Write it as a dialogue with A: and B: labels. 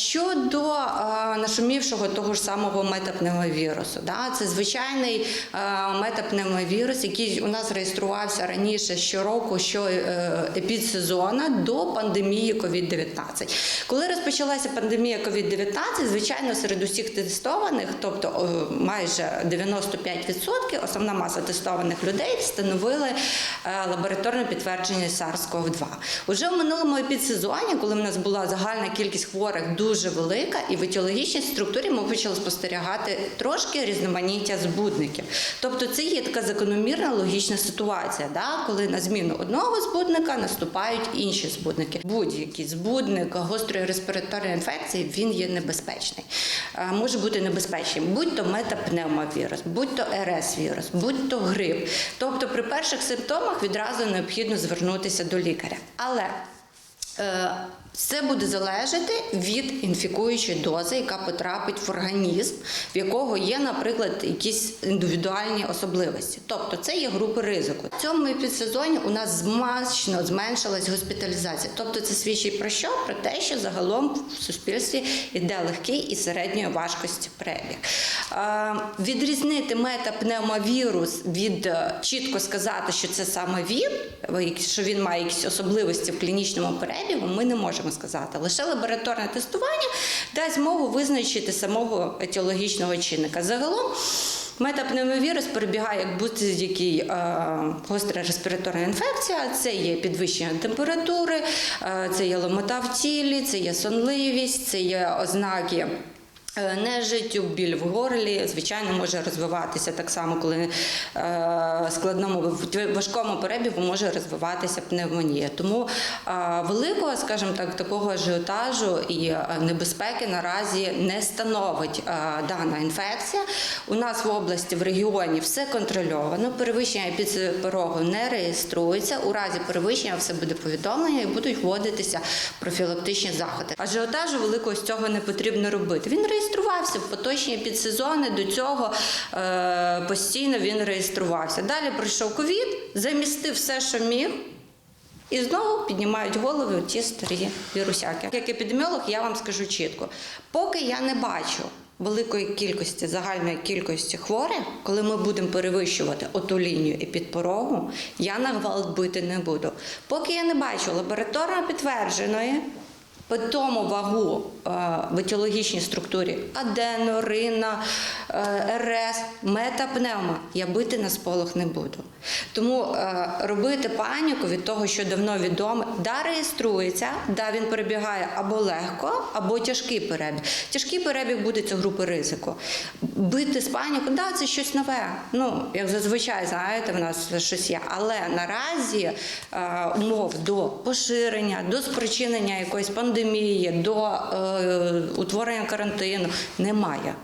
A: Щодо е, нашумівшого того ж самого метапневмовірусу, да, це звичайний е, метапневмовірус, який у нас реєструвався раніше щороку, що е, епідсезона до пандемії COVID-19. Коли розпочалася пандемія COVID-19, звичайно, серед усіх тестованих, тобто майже 95%, основна маса тестованих людей становили е, лабораторне підтвердження SARS-CoV-2. Уже в минулому епідсезоні, коли в нас була загальна кількість хворих дуже велика, і в етіологічній структурі ми почали спостерігати трошки різноманіття збудників. Тобто це є така закономірна логічна ситуація, да? коли на зміну одного збудника наступають інші збудники. Будь-який збудник гострої респіраторної інфекції він є небезпечний. Е, Може бути небезпечним, будь то метапневмовірус, будь то РС-вірус, будь то грип. Тобто при перших симптомах відразу необхідно звернутися до лікаря. Але Це буде залежати від інфікуючої дози, яка потрапить в організм, в якого є, наприклад, якісь індивідуальні особливості. Тобто це є групи ризику. В цьому підсезоні у нас значно зменшилась госпіталізація. Тобто це свідчить про що? Про те, що загалом в суспільстві йде легкий і середньої важкості перебіг. Відрізнити метапневмовірус від е, чітко сказати, що це саме він, що він має якісь особливості в клінічному перебігу, ми не можемо сказати. Лише лабораторне тестування дасть змогу визначити самого етіологічного чинника. Загалом метапневмовірус перебігає як будь-який е, гостра респіраторна інфекція. Це є підвищення температури, е, це є ломота в тілі, це є сонливість, це є ознаки. Е, Нежиттю, біль в горлі, звичайно, може розвиватися так само, коли е, складному важкому перебігу може розвиватися пневмонія. Тому е, великого, скажімо так, такого ажіотажу і небезпеки наразі не становить дана інфекція. У нас в області, в регіоні все контрольовано. Перевищення підпорогу не реєструється. У разі перевищення все буде повідомлення і будуть вводитися профілактичні заходи. Ажіотажу великого з цього не потрібно робити. Він реєструвався в поточні підсезони. До цього е, постійно він реєструвався. Далі пройшов ковід, замістив все, що міг. І знову піднімають голови ті старі вірусяки. Як епідеміолог, я вам скажу чітко: поки я не бачу великої кількості, загальної кількості хворих, коли ми будемо перевищувати оту лінію і підпорогу, я на гвалт бити не буду. Поки я не бачу лабораторно підтвердженої. По тому вагу е, в етіологічній структурі адено, рина, е, РС, метапневма я бити на сполох не буду. Тому е, робити паніку від того, що давно відомо, да, реєструється, да, він перебігає або легко, або тяжкий перебіг. Тяжкий перебіг буде це групи ризику. Бити з паніку, да, це щось нове. Ну, як зазвичай, знаєте, в нас щось є. Але наразі умов до поширення, до спричинення якоїсь пандемії, до е, утворення карантину немає.